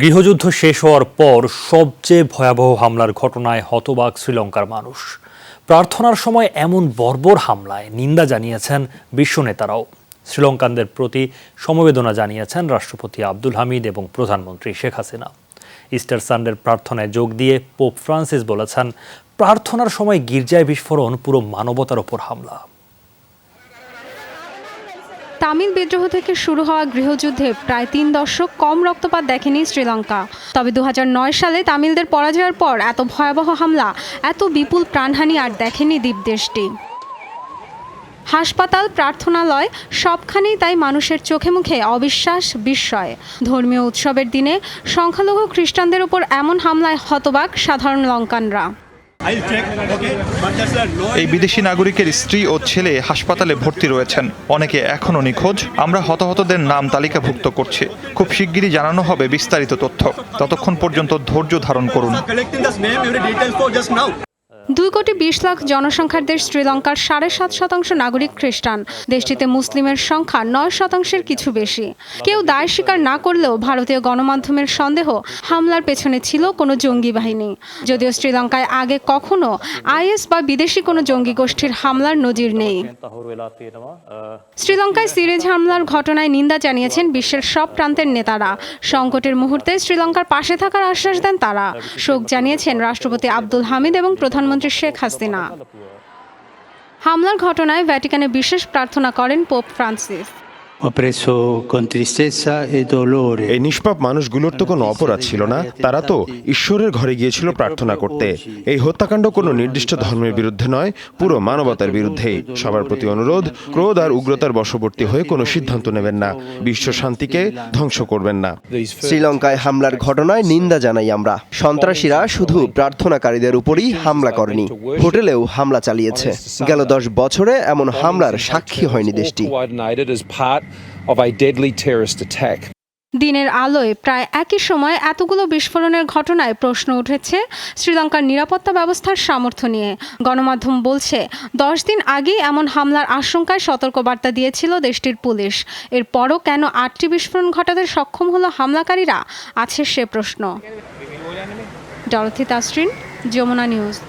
গৃহযুদ্ধ শেষ হওয়ার পর সবচেয়ে ভয়াবহ হামলার ঘটনায় হতবাক শ্রীলঙ্কার মানুষ। প্রার্থনার সময় এমন বর্বর হামলায় নিন্দা জানিয়েছেন বিশ্ব নেতারাও শ্রীলঙ্কানদের প্রতি সমবেদনা জানিয়েছেন রাষ্ট্রপতি আব্দুল হামিদ এবং প্রধানমন্ত্রী শেখ হাসিনা। ইস্টার সানডের প্রার্থনায় যোগ দিয়ে পোপ ফ্রান্সিস বলেছেন, প্রার্থনার সময় গির্জায় বিস্ফোরণ, পুরো মানবতার ওপর হামলা। তামিল বিদ্রোহ থেকে শুরু হওয়া গৃহযুদ্ধে প্রায় তিন দশক কম রক্তপাত দেখেনি শ্রীলঙ্কা। তবে দু হাজার নয় সালে তামিলদের পরাজয়ের পর এত ভয়াবহ হামলা, এত বিপুল প্রাণহানি আর দেখেনি দ্বীপদেশটি হাসপাতাল, প্রার্থনালয়, সবখানেই তাই মানুষের চোখে মুখে অবিশ্বাস, বিস্ময়। ধর্মীয় উৎসবের দিনে সংখ্যালঘু খ্রিস্টানদের উপর এমন হামলায় হতবাক সাধারণ লঙ্কানরা। এই বিদেশি নাগরিকের স্ত্রী ও ছেলে হাসপাতালে ভর্তি রয়েছেন। অনেকে এখনও নিখোঁজ। আমরা হতাহতদের নাম তালিকাভুক্ত করছি। খুব শিগগিরই জানানো হবে বিস্তারিত তথ্য। ততক্ষণ পর্যন্ত ধৈর্য ধারণ করুন। দুই কোটি বিশ লাখ জনসংখ্যার দেশ শ্রীলঙ্কার সাড়ে সাত শতাংশ নাগরিক খ্রিস্টান। দেশটিতে মুসলিমের সংখ্যা নয় শতাংশের কিছু বেশি। কেউ দায় স্বীকার না করলেও ভারতীয় গণমাধ্যমের সন্দেহ হামলার পেছনে ছিল কোনো জঙ্গি বাহিনী। যদিও শ্রীলঙ্কায় আগে কখনো আইএস বা বিদেশি কোনো জঙ্গি গোষ্ঠীর হামলার নজির নেই। শ্রীলঙ্কায় সিরিজ হামলার ঘটনায় নিন্দা জানিয়েছেন বিশ্বের সব প্রান্তের নেতারা। সংকটের মুহূর্তে শ্রীলঙ্কার পাশে থাকার আশ্বাস দেন তারা। শোক জানিয়েছেন রাষ্ট্রপতি আব্দুল হামিদ এবং প্রধানমন্ত্রী শেখ হাসিনা। হামলার ঘটনায় ভ্যাটিকানে বিশেষ প্রার্থনা করেন পোপ ফ্রান্সিস। E dolore. এই নিষ্পাপ মানুষগুলোর তো কোনো অপরাধ ছিল না তারা তো ঈশ্বরের ঘরে গিয়েছিল প্রার্থনা করতে। এই হত্যাকাণ্ড কোনো নির্দিষ্ট ধর্মের বিরুদ্ধে নয় পুরো মানবতার বিরুদ্ধেই। সবার প্রতি অনুরোধ ক্রোধ আর উগ্রতার বশবর্তী হয়ে কোনো সিদ্ধান্ত নেবেন না। বিশ্ব শান্তিকে ধ্বংস করবেন না। শ্রীলঙ্কায় হামলার ঘটনায় নিন্দা জানাই আমরা। সন্ত্রাসীরা শুধু প্রার্থনাকারীদের উপরই হামলা করেনি হোটেলেও হামলা চালিয়েছে। গেল দশ বছরে এমন হামলার সাক্ষী হয়নি দেশটি। Of a deadly terrorist attack. দিনের আলোয় প্রায় একই সময় এতগুলো বিস্ফোরণের ঘটনায় প্রশ্ন উঠেছে শ্রীলঙ্কার নিরাপত্তা ব্যবস্থার সামর্থ্য নিয়ে। গণমাধ্যম বলছে, দশ দিন আগেই এমন হামলার আশঙ্কায় সতর্কবার্তা দিয়েছিল দেশটির পুলিশ। এরপরও কেন আটটি বিস্ফোরণ ঘটাতে সক্ষম হলো হামলাকারীরা? আছে সে প্রশ্ন। Dorothy Tasrin, Jamuna news.